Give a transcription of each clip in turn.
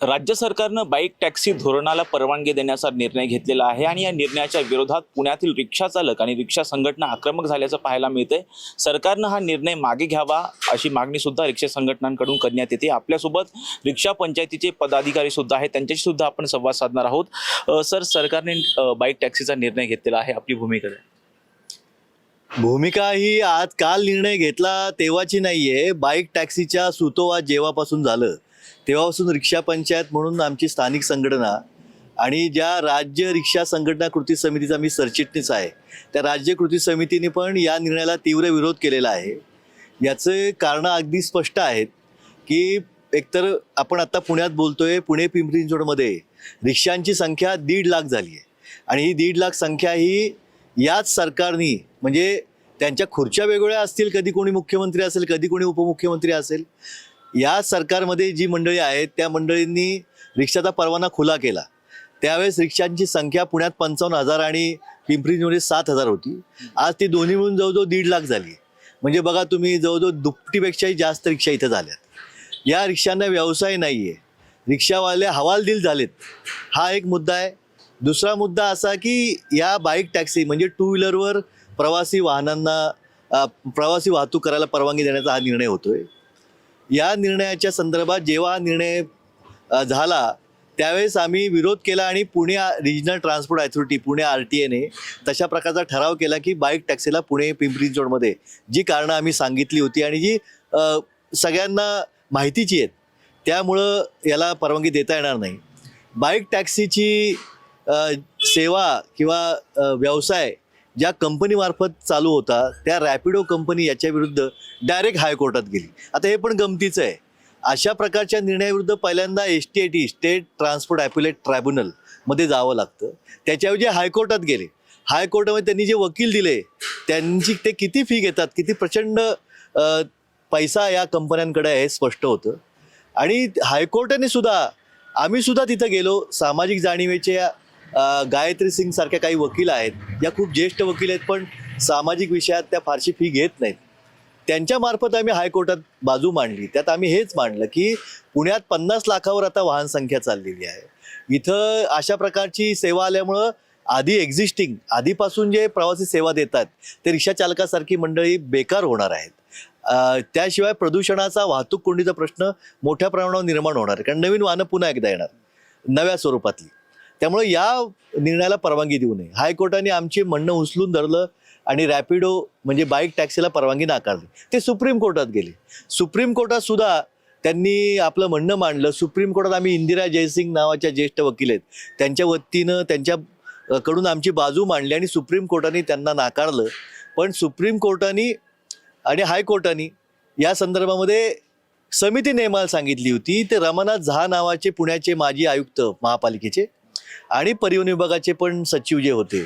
राज्य सरकारनं bike taxi धोरणाला परवानगी देण्याचा निर्णय घेतलेला आहे आणि या निर्णयाच्या विरोधात पुण्यातील रिक्षा चालक आणि रिक्षा संघटना आक्रमक झाल्याचं पाहायला मिळतंय. सरकारनं हा निर्णय मागे घ्यावा अशी मागणी सुद्धा रिक्षा संघटनांकडून करण्यात येते. आपल्यासोबत रिक्षा पंचायतीचे पदाधिकारी सुद्धा आहेत. त्यांच्याशी सुद्धा आपण संवाद साधणार आहोत. सर सरकारने बाईक टॅक्सीचा निर्णय घेतलेला आहे. आपली भूमिका भूमिका ही आज काल निर्णय घेतला तेव्हाची नाहीये. बाईक टॅक्सीच्या सुतोवाद जेव्हापासून झालं तेव्हापासून रिक्षा पंचायत म्हणून आमची स्थानिक संघटना आणि ज्या राज्य रिक्षा संघटना कृती समितीचा मी सरचिटणीस आहे त्या राज्य कृती समितीने पण या निर्णयाला तीव्र विरोध केलेला आहे. याचे कारणं अगदी स्पष्ट आहेत की एकतर आपण आता पुण्यात बोलतोय पुणे पिंपरी चिंचवडमध्ये रिक्षांची संख्या दीड लाख झाली आहे. आणि ही दीड लाख संख्या ही याच सरकारनी म्हणजे त्यांच्या खुर्च्या वेगवेगळ्या असतील कधी कोणी मुख्यमंत्री असेल कधी कोणी उपमुख्यमंत्री असेल या सरकारमध्ये जी मंडळी आहेत त्या मंडळींनी रिक्षाचा परवाना खुला केला. त्यावेळेस रिक्षांची संख्या पुण्यात पंचावन्न हजार आणि पिंपरी सात हजार होती. आज ती दोन्ही मिळून जवळजवळ दीड लाख झाली. म्हणजे बघा तुम्ही जवळजवळ दुपटीपेक्षाही जास्त रिक्षा इथं झाल्यात. या रिक्षांना व्यवसाय नाही आहे रिक्षावाले हवालदिल झालेत. हा एक मुद्दा आहे. दुसरा मुद्दा असा की या बाईक टॅक्सी म्हणजे टू व्हीलरवर प्रवासी वाहनांना प्रवासी वाहतूक करायला परवानगी देण्याचा हा निर्णय होतोय. या निर्णयाच्या संदर्भात जेव्हा हा निर्णय झाला त्यावेळेस आम्ही विरोध केला आणि Pune regional transport authority Pune R T एने तशा प्रकारचा ठराव केला की बाईक टॅक्सीला पुणे पिंपरी चिंचवडमध्ये जी कारणं आम्ही सांगितली होती आणि जी सगळ्यांना माहितीची आहेत त्यामुळं याला परवानगी देता येणार नाही. बाईक टॅक्सीची सेवा किंवा व्यवसाय ज्या कंपनीमार्फत चालू होता त्या रॅपिडो कंपनी याच्या विरुद्ध डायरेक्ट हायकोर्टात गेली. आता हे पण गमतीचं आहे. अशा प्रकारच्या निर्णयाविरुद्ध पहिल्यांदा S T I T state transport appellate ट्रायब्युनलमध्ये जावं लागतं. त्याच्याऐवजी हायकोर्टात गेले. हायकोर्टामध्ये त्यांनी जे वकील दिले त्यांची ते किती फी घेतात किती प्रचंड पैसा या कंपन्यांकडे आहे हे स्पष्ट होतं. आणि हायकोर्टाने सुद्धा आम्ही सुद्धा तिथं गेलो. सामाजिक जाणीवेच्या गायत्री सिंग सारख्या काही वकील आहेत. या खूप ज्येष्ठ वकील आहेत पण सामाजिक विषयात त्या फारशी फी घेत नाहीत. त्यांच्यामार्फत आम्ही हायकोर्टात बाजू मांडली. त्यात आम्ही हेच मांडलं की पुण्यात पन्नास लाखावर आता वाहन संख्या चाललेली आहे. इथं अशा प्रकारची सेवा आल्यामुळं आधी एक्झिस्टिंग आधीपासून जे प्रवासी सेवा देतात ते रिक्षा चालकासारखी मंडळी बेकार होणार आहेत. त्याशिवाय प्रदूषणाचा वाहतूक कोंडीचा प्रश्न मोठ्या प्रमाणावर निर्माण होणार आहे. कारण नवीन वाहनं पुन्हा एकदा येणार. नव्या स्वरूपातली. त्यामुळे या निर्णयाला परवानगी देऊ नये. हायकोर्टाने आमचे म्हणणं उचलून धरलं आणि रॅपिडो म्हणजे बाईक टॅक्सीला परवानगी नाकारली. ते सुप्रीम कोर्टात गेले. सुप्रीम कोर्टात सुद्धा त्यांनी आपलं म्हणणं मांडलं. सुप्रीम कोर्टात आम्ही इंदिरा जयसिंग नावाच्या ज्येष्ठ वकील आहेत. त्यांच्या वतीनं त्यांच्या कडून आमची बाजू मांडली आणि सुप्रीम कोर्टाने त्यांना नाकारलं. पण सुप्रीम कोर्टाने आणि हायकोर्टाने या संदर्भामध्ये समिती नेमायला सांगितली होती. ते रमानाथ झा नावाचे पुण्याचे माजी आयुक्त महापालिकेचे आणि परिवहन विभागाचे पण सचिव जे होते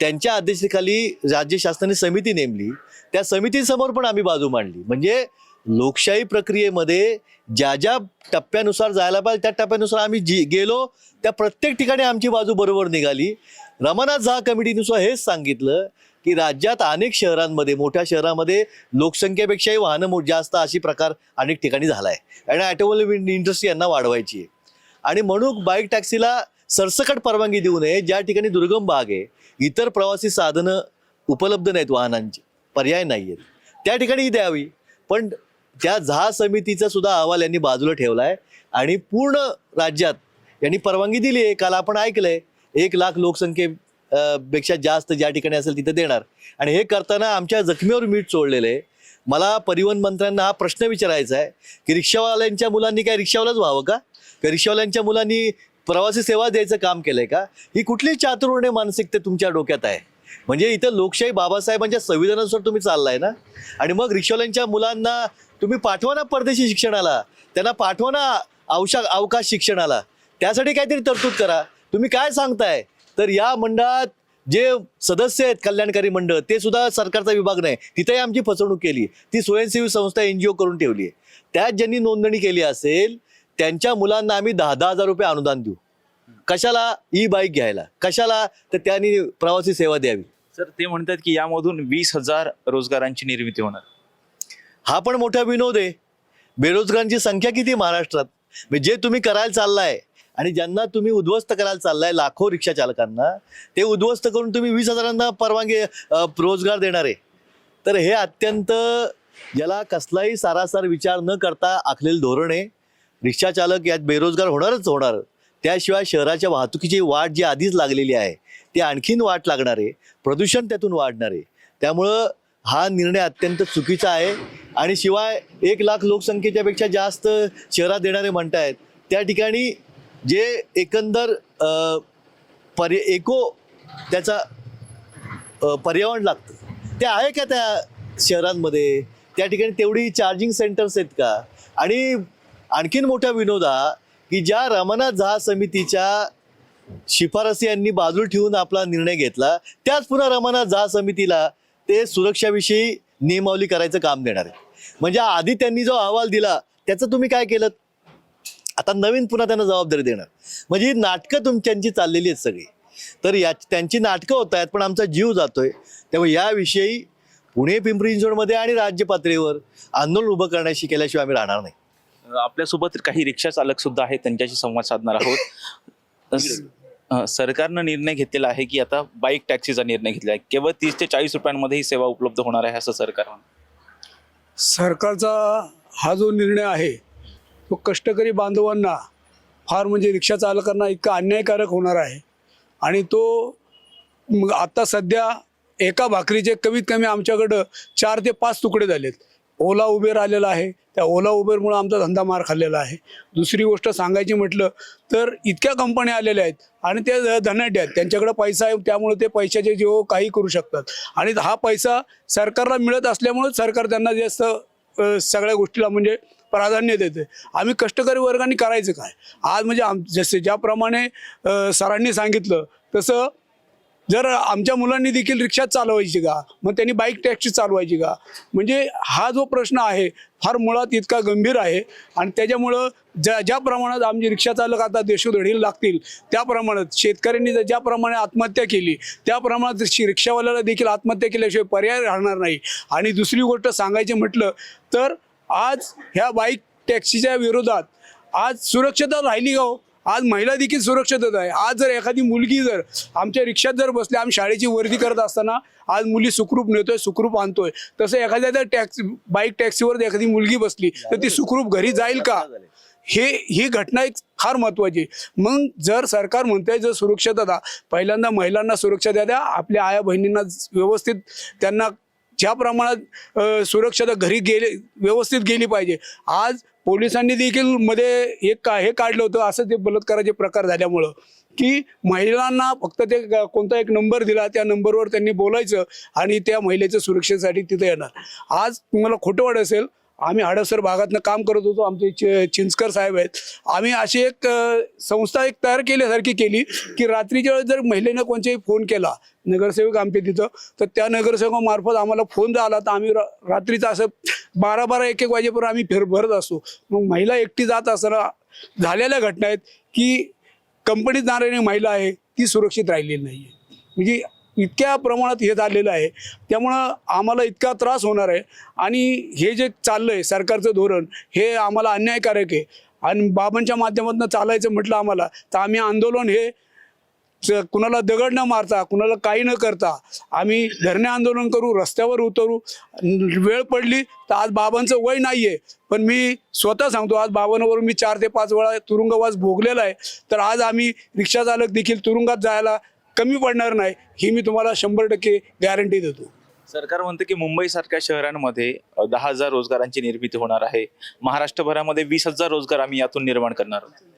त्यांच्या अध्यक्षतेखाली राज्य शासनाने समिती नेमली. त्या समितीसमोर पण आम्ही बाजू मांडली. म्हणजे लोकशाही प्रक्रियेमध्ये ज्या ज्या टप्प्यानुसार जायला पाहिजे त्या टप्प्यानुसार आम्ही जी गेलो त्या प्रत्येक ठिकाणी आमची बाजू बरोबर निघाली. रमानाथ झा कमिटीनुसार हेच सांगितलं की राज्यात अनेक शहरांमध्ये मोठ्या शहरामध्ये लोकसंख्येपेक्षाही वाहनं मो- जास्त अशी प्रकार अनेक ठिकाणी झाला आहे आणि ॲटोमोबाईल इंडस्ट्री यांना वाढवायची आहे. आणि म्हणून बाईक टॅक्सीला सरसकट परवानगी देऊ नये. ज्या ठिकाणी दुर्गम भाग आहे इतर प्रवासी साधनं उपलब्ध नाहीत वाहनांची. पर्याय नाही आहेत त्या ठिकाणी ही द्यावी. पण त्या झा समितीचा सुद्धा अहवाल यांनी बाजूला ठेवला आहे आणि पूर्ण राज्यात यांनी परवानगी दिली आहे. काल आपण ऐकलंय एक लाख लोकसंख्ये पेक्षा जास्त ज्या ठिकाणी असेल तिथे देणार. आणि हे करताना आमच्या जखमीवर मीठ सोडलेलं आहे. मला परिवहन मंत्र्यांना हा प्रश्न विचारायचा आहे की रिक्षावाल्यांच्या मुलांनी काय रिक्षावालाच व्हावं का का? रिक्षावाल्यांच्या मुलांनी प्रवासी सेवा द्यायचं काम केलंय का? ही कुठली चातुर्वर्ण्य मानसिकता तुमच्या डोक्यात आहे? म्हणजे इथं लोकशाही बाबासाहेबांच्या संविधानानुसार तुम्ही चाललाय ना? आणि मग रिक्षावाल्यांच्या मुलांना तुम्ही पाठवा ना परदेशी शिक्षणाला त्यांना पाठवा ना अवशा अवकाश शिक्षणाला. त्यासाठी काहीतरी तरतूद करा. तुम्ही काय सांगताय? तर या मंडळात जे सदस्य आहेत कल्याणकारी मंडळ ते सुद्धा सरकारचा विभाग नाही. तिथेही आमची फसवणूक केली. ती स्वयंसेवी संस्था एन जी ओ करून ठेवली आहे. त्यात ज्यांनी नोंदणी केली असेल त्यांच्या मुलांना आम्ही दहा दहा हजार रुपये अनुदान देऊ. कशाला ई बाईक घ्यायला? कशाला? तर त्यांनी प्रवासी सेवा द्यावी. सर ते म्हणतात की यामधून वीस हजार रोजगारांची निर्मिती होणार. हा पण मोठा विनोद आहे. बेरोजगारांची संख्या किती महाराष्ट्रात? म्हणजे जे तुम्ही करायला चाललाय आणि ज्यांना तुम्ही उद्ध्वस्त करायला चाललाय लाखो रिक्षा चालकांना ते उद्ध्वस्त करून तुम्ही वीस हजारांना परवानगी रोजगार देणार आहे. तर हे अत्यंत ज्याला कसलाही सारासार विचार न करता आखलेलं धोरण आहे. रिक्षा चालक यात बेरोजगार होणारच होणार. त्याशिवाय शहराच्या वाहतुकीची वाट जी आधीच लागलेली आहे ती आणखीन वाट लागणार आहे प्रदूषण त्यातून वाढणार. आहे त्यामुळं हा निर्णय अत्यंत चुकीचा आहे आणि शिवाय एक लाख लोकसंख्येच्या पेक्षा जास्त शहरात देणारे म्हणतायत. त्या ठिकाणी जे एकंदर पर्य एको त्याचा पर्यावरण लागतं. ते आहे का त्या शहरांमध्ये? त्या ठिकाणी तेवढी चार्जिंग सेंटर्स आहेत का? आणि आणखीन मोठा विनोद हा की ज्या रमनाथ जहाज समितीच्या शिफारसी यांनी बाजूला ठेवून आपला निर्णय घेतला त्याच पुन्हा रमनाथ जहाज समितीला ते सुरक्षाविषयी नियमावली करायचं काम देणार आहे म्हणजे आधी त्यांनी जो अहवाल दिला त्याचं तुम्ही काय केलं? आता नवीन पुन्हा त्यांना जबाबदारी देणार. म्हणजे ही नाटकं तुमच्यांची चाललेली आहेत सगळी. तर या त्यांची नाटकं होत आहेत पण आमचा जीव जातोय. त्यामुळे याविषयी पुणे पिंपरी चिंचवडमध्ये आणि राज्य पातळीवर आंदोलन उभं करण्याशी केल्याशिवाय आम्ही राहणार नाही. आपल्यासोबत काही रिक्षा चालक सुद्धा आहेत त्यांच्याशी संवाद साधणार आहोत. सरकारनं निर्णय घेतलेला आहे की आता बाईक टॅक्सीचा निर्णय घेतला आहे. केवळ तीस ते चाळीस रुपयांमध्ये ही सेवा उपलब्ध होणार आहे असं सरकार सरकारचा हा जो निर्णय आहे तो कष्टकरी बांधवांना फार म्हणजे रिक्षा चालकांना इतका अन्यायकारक होणार आहे. आणि तो मग आता सध्या एका भाकरीचे कमीत कमी आमच्याकडं चार ते पाच तुकडे झालेत. ओला उबेर आलेला आहे त्या ओला उबेरमुळं आमचा धंदा मार खाल्लेला आहे. दुसरी गोष्ट सांगायची म्हटलं तर इतक्या कंपन्या आलेल्या आहेत आणि ते धनाढ्य आहेत. त्यांच्याकडे पैसा आहे त्यामुळे ते पैशाचे जीव हो काही करू शकतात. आणि हा पैसा सरकारला मिळत असल्यामुळं सरकार त्यांना जास्त सगळ्या गोष्टीला म्हणजे प्राधान्य देते. आम्ही कष्टकरी वर्गाने करायचं काय? आज म्हणजे आम जसे ज्याप्रमाणे सरांनी सांगितलं तसं जर आमच्या मुलांनी देखील रिक्षा चालवायची का मग त्यांनी बाईक टॅक्सी चालवायची का? म्हणजे हा जो प्रश्न आहे फार मुळात इतका गंभीर आहे. आणि त्याच्यामुळं ज्या ज्या प्रमाणात आमचे रिक्षा चालक आता देशोधडीला लागतील त्या प्रमाणात शेतकऱ्यांनी जर ज्याप्रमाणे आत्महत्या केली त्या प्रमाणात रिक्षावाल्याला देखील आत्महत्या केल्याशिवाय पर्याय राहणार नाही. आणि दुसरी गोष्ट सांगायची म्हटलं तर आज ह्या बाईक टॅक्सीच्या विरोधात आज सुरक्षता राहिली का हो? आज महिला देखील सुरक्षितच आहे. आज जर एखादी मुलगी जर आमच्या रिक्षात जर बसली आम्ही शाळेची वर्दी करत असताना आज मुली सुखरूप नेतोय सुखरूप आणतोय. तसं एखाद्या जर टॅक्सी बाईक टॅक्सीवर जर एखादी मुलगी बसली तर ती सुखरूप घरी जाईल का? हे ही घटना एक फार महत्वाची आहे. मग जर सरकार म्हणतंय जर सुरक्षितता पहिल्यांदा महिलांना सुरक्षा द्या द्या. आपल्या आया बहिणींना व्यवस्थित त्यांना ज्या प्रमाणात सुरक्षा घरी गेले व्यवस्थित गेली पाहिजे. आज पोलिसांनी देखील मध्ये एक का हे काढलं होतं असं ते बलात्काराचे प्रकार झाल्यामुळं की महिलांना फक्त ते कोणता एक नंबर दिला त्या नंबरवर त्यांनी बोलायचं आणि त्या महिलेच्या सुरक्षेसाठी तिथे येणार. आज तुम्हाला खोटं वाटत असेल आम्ही हडपसर भागातनं काम करत होतो आमचे चि- चिंचकर साहेब आहेत. आम्ही अशी एक संस्था एक तयार केल्यासारखी केली की रात्रीच्या वेळेस जर महिलेनं कोणत्याही फोन केला नगरसेवक आमचे तिथं तर त्या नगरसेवकामार्फत आम्हाला फोन आला तर आम्ही रात्रीचं असं बारा बारा एक एक वाजेपर्यंत आम्ही फेर भरत असतो मग महिला एकटी जात असताना झालेल्या घटना आहेत की कंपनीत जाणारी महिला आहे ती सुरक्षित राहिलेली नाही आहे म्हणजे इतक्या प्रमाणात हे झालेलं आहे. त्यामुळं आम्हाला इतका त्रास होणार आहे. आणि हे जे चाललं आहे सरकारचं धोरण हे आम्हाला अन्यायकारक आहे. आणि बाबांच्या माध्यमातून चालायचं म्हटलं आम्हाला तर आम्ही आंदोलन हे कुणाला दगड न मारता कुणाला काही न करता आम्ही धरणे आंदोलन करू रस्त्यावर उतरू. वेळ पडली तर आज बाबांचं वय नाही आहे पण मी स्वतः सांगतो आज बाबांवरून मी चार ते पाच वेळा तुरुंगवास भोगलेला आहे. तर आज आम्ही रिक्षा चालक देखील तुरुंगात जायला कमी पडणार नाही ही मी तुम्हाला शंभर टक्के गॅरंटी देतो. सरकार म्हणतं की मुंबईसारख्या शहरांमध्ये दहा हजार रोजगारांची निर्मिती होणार आहे. महाराष्ट्रभरामध्ये वीस हजार रोजगार आम्ही यातून निर्माण करणार आहोत.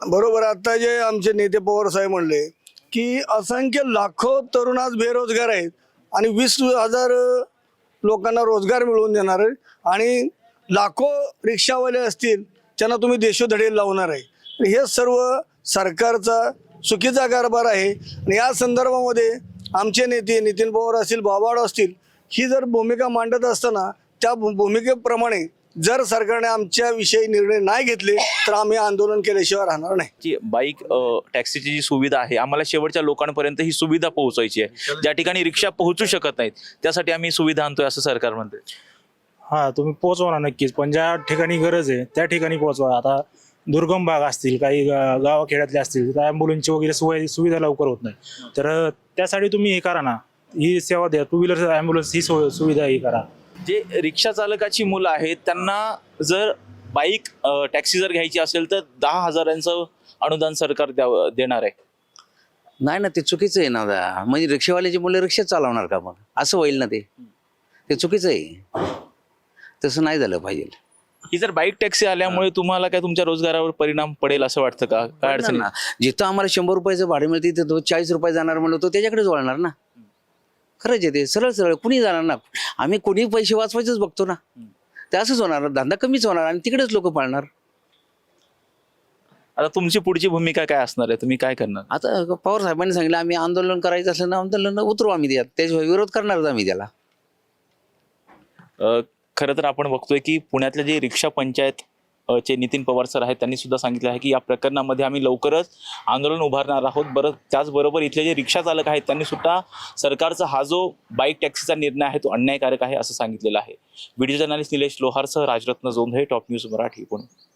बरोबर आता जे आमचे नेते पवार साहेब म्हणले की असंख्य लाखो तरुण आज बेरोजगार आहेत आणि वीस हजार लोकांना रोजगार मिळवून देणार आहे आणि लाखो रिक्षावाले असतील त्यांना तुम्ही देशोधडे लावणार आहे. हे सर्व सरकारचा चुकीचा कारभार आहे. आणि या संदर्भामध्ये आमचे नेते नितीन पवार असतील बाबाड असतील ही जर भूमिका मांडत असताना त्या भूमिकेप्रमाणे जर सरकारने आमच्या विषयी निर्णय नाही घेतले तर आम्ही आंदोलन केल्याशिवाय राहणार नाही. की बाईक टॅक्सीची जी सुविधा आहे आम्हाला शेवटच्या लोकांपर्यंत ही सुविधा पोहोचायची आहे. ज्या ठिकाणी रिक्षा पोहोचू शकत नाहीत त्यासाठी आम्ही सुविधा आणतोय असं सरकार म्हणते हा तुम्ही पोहोचवा ना नक्कीच पण ज्या ठिकाणी गरज आहे त्या ठिकाणी पोहोचवा. आता दुर्गम भाग असतील काही गा- गावाखेड्यातले असतील तर ॲम्ब्युलन्सची वगैरे सोय सुविधा लवकर होत नाही. तर त्यासाठी तुम्ही हे करा ना ही सेवा द्या टू व्हीलर ॲम्ब्युलन्स ही सोय सुविधा ही करा. जे रिक्षा चालकाची मुलं आहेत त्यांना जर बाईक टॅक्सी जर घ्यायची असेल तर दहा हजारांचं अनुदान सरकार द्यावं देणार आहे. नाही ना ते चुकीचं आहे ना दा. म्हणजे रिक्षावाल्याची मुलं रिक्षा चालवणार का मग? असं होईल ना ते. ते चुकीचं आहे. तसं नाही झालं पाहिजे. ही जर बाईक टॅक्सी आल्यामुळे तुम्हाला काय तुमच्या रोजगारावर परिणाम पडेल असं वाटतं का? काय अडचण ना. जिथं आम्हाला शंभर रुपयाचं भाडे मिळते तिथं तो चाळीस रुपये जाणार म्हणलं तो त्याच्याकडेच वळणार ना. खरंच आहे ते. सरळ सरळ कुणी जाणार ना? आम्ही कोणी पैसे वाचवायचंच बघतो ना. ते असंच होणार. धंदा कमीच होणार आणि तिकडेच लोक पाळणार. आता तुमची पुढची भूमिका काय असणार आहे? तुम्ही काय करणार? आता पवार साहेबांनी सांगितलं आम्ही आंदोलन करायचं असलं ना आंदोलन उतरू आम्ही त्यात. त्याशिवाय विरोध करणारच आम्ही त्याला. अ, खरं तर आपण बघतोय की पुण्यातले जे रिक्षा पंचायत चे नितीन पवार सर आहेत त्यांनी सुद्धा सांगितलं आहे की या प्रकरणामध्ये आम्ही लवकरच आंदोलन उभारणार आहोत. बरं त्याचबरोबर इथले जे रिक्षा चालक आहेत त्यांनी सुद्धा सरकारचा हा जो बाईक टॅक्सीचा निर्णय आहे तो अन्यायकारक आहे असं सांगितलेलं आहे. व्हिडिओ जर्नालिस्ट निलेश लोहारसह राजरत्न जोंधळे टॉप न्यूज मराठी पुणे.